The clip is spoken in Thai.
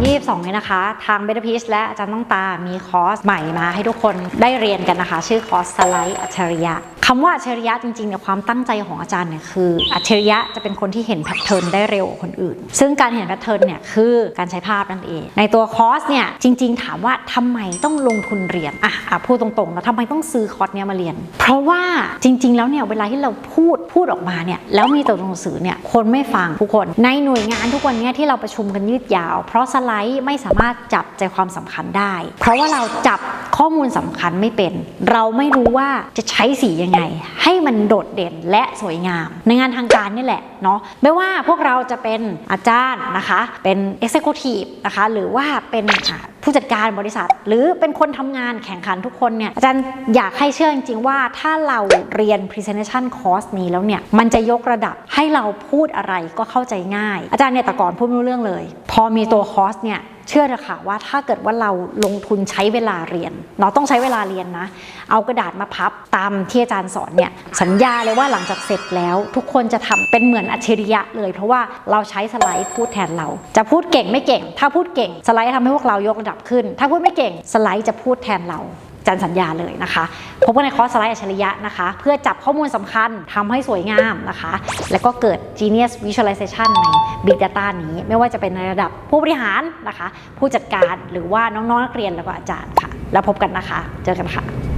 2022นี้นะคะ ทางเบต้าพีชและอาจารย์ต้องตา มีคอร์สใหม่มาให้ทุกคนได้เรียนกันนะคะ ชื่อคอร์สสไลด์อัจฉริยะ คำว่าอัจฉริยะจริงๆเนี่ยความตั้งใจของอาจารย์เนี่ยคืออัจฉริยะจะเป็นคนที่เห็นแพทเทิร์นได้เร็วกว่าคนอื่น ซึ่งการเห็นแพทเทิร์นเนี่ยคือการใช้ภาพนั่นเอง ในตัวคอร์สเนี่ยจริง ๆ ถามว่าทำไมต้องลงทุนเรียนอะอะพูดตรงๆแล้วทำไมต้องซื้อคอร์สเนี้ยมาเรียน เพราะว่าจริง ๆ แล้วเนี่ยเวลาที่เราพูดพูดออกมาเนี่ยแล้วมีตัวหนังสือเนี่ยคนไม่ฟังทุกคน ในหน่วยงานทุกวันเนี้ยที่เราประชุมกันยืดยาว เพราะสไลด์ไม่สามารถจับใจความสำคัญได้ เพราะว่าเราจับ ข้อมูลสำคัญไม่เป็น เราไม่รู้ว่าจะใช้สียังไง ให้มันโดดเด่นและสวยงาม ในงานทางการนี่แหละเนาะไม่ว่าพวกเราจะเป็นอาจารย์นะคะ เป็น Executive นะคะ หรือว่าเป็น ผู้จัดการบริษัท หรือเป็นคนทำงานแข่งขันทุกคนเนี่ยอาจารย์อยากให้เชื่อจริงๆว่าถ้าเราเรียน Presentation Course นี้แล้วเนี่ยมันจะยกระดับให้เราพูดอะไรก็เข้าใจง่าย อาจารย์เนี่ยแต่ก่อนพูดไม่รู้เรื่องเลย พอมีตัวคอร์สเนี่ยเชื่อเถอะค่ะว่าถ้าเกิดว่าเราลงทุนใช้เวลาเรียน เราต้องใช้เวลาเรียนนะ เอากระดาษมาพับตามที่อาจารย์สอนเนี่ยสัญญาเลยว่าหลังจากเสร็จแล้วทุกคนจะทำเป็นเหมือนอัจฉริยะเลย เพราะว่าเราใช้สไลด์พูดแทนเรา จะพูดเก่งไม่เก่ง ถ้าพูดเก่ง สไลด์ทำให้พวกเรายกระดับขึ้น ถ้าพูดไม่เก่งสไลด์จะพูดแทนเราจันสัญญาเลยนะคะพบกันในคอร์สสไลด์อัจฉริยะนะคะ เพื่อจับข้อมูลสำคัญทำให้สวยงามนะคะ แล้วก็เกิด genius visualization ใน big data นี้ ไม่ว่าจะเป็นในระดับผู้บริหารนะคะ ผู้จัดการหรือว่าน้องๆนักเรียนแล้วก็อาจารย์ค่ะ แล้วพบกันนะคะ เจอกันค่ะ